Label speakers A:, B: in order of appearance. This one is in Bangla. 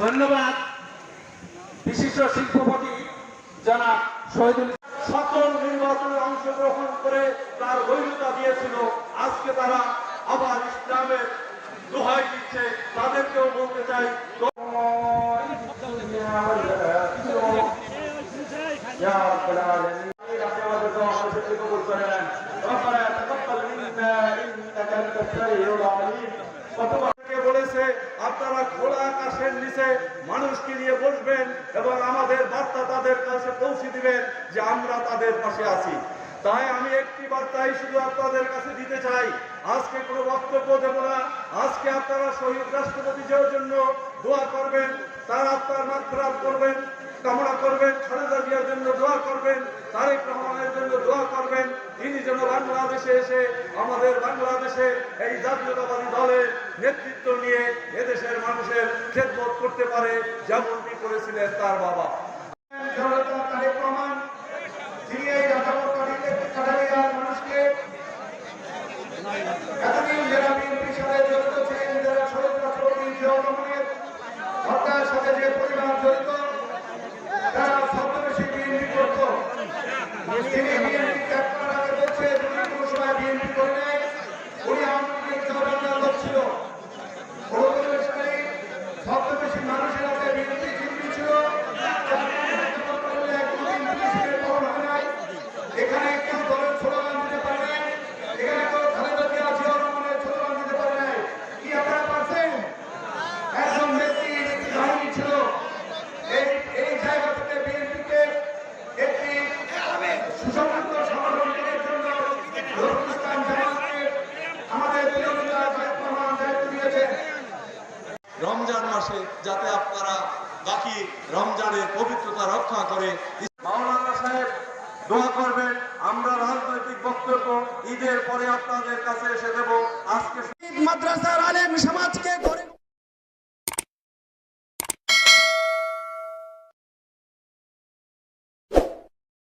A: ধন্যবাদ বিশিষ্ট শিল্পপতি জনাব শহীদুল
B: সকল নির্বাচনে অংশগ্রহণ করে তার বৈধতা দিয়েছিল আজকে তারা আবার ইসলামের দোহাই দিচ্ছে তাদেরকেও বলতে চাই يا رب العالمين আপনি আমাদের দোয়া আমাদের কবুল করে নেন ربنا تقبل منا انك انت السميع العليم কতবার তাদের কাছে পৌঁছে দিবেন যে আমরা তাদের পাশে আছি। তাই আমি একটি বার্তাই শুধু আপনাদের কাছে দিতে চাই। আজকে কোনো বক্তব্য দেব না। আজকে আপনারা শহীদ রাষ্ট্রপতি জিয়ার জন্য দোয়া করবেন, তার আপনার মাত্রাত করবেন, কামনা করবেন, খালেদা জিয়ার জন্য দোয়া করবেন, তারেক রহমানের জন্য দোয়া করবেন। তিনি যেন বাংলাদেশে এসে আমাদের বাংলাদেশে এই জাতীয়তাবাদী দলের নেতৃত্ব নিয়ে এদেশের মানুষের খেদমত করতে পারে, যেমনটি করেছিলেন তার বাবা। মানুষকে এতদিন যারা বিএনপির জড়িত ছিলেন যারা শহীদ রাষ্ট্রপতি জিয়াউর সাথে যে পরিবার জড়িত
C: মাসে যাতে আপনারা বাকি রমজানের পবিত্রতা রক্ষা করে।
B: মাওলানা সাহেব, দোয়া করবেন, আমরা রাজনৈতিক বক্তব্য ঈদের পরে আপনাদের কাছে এসে দেব। আজকে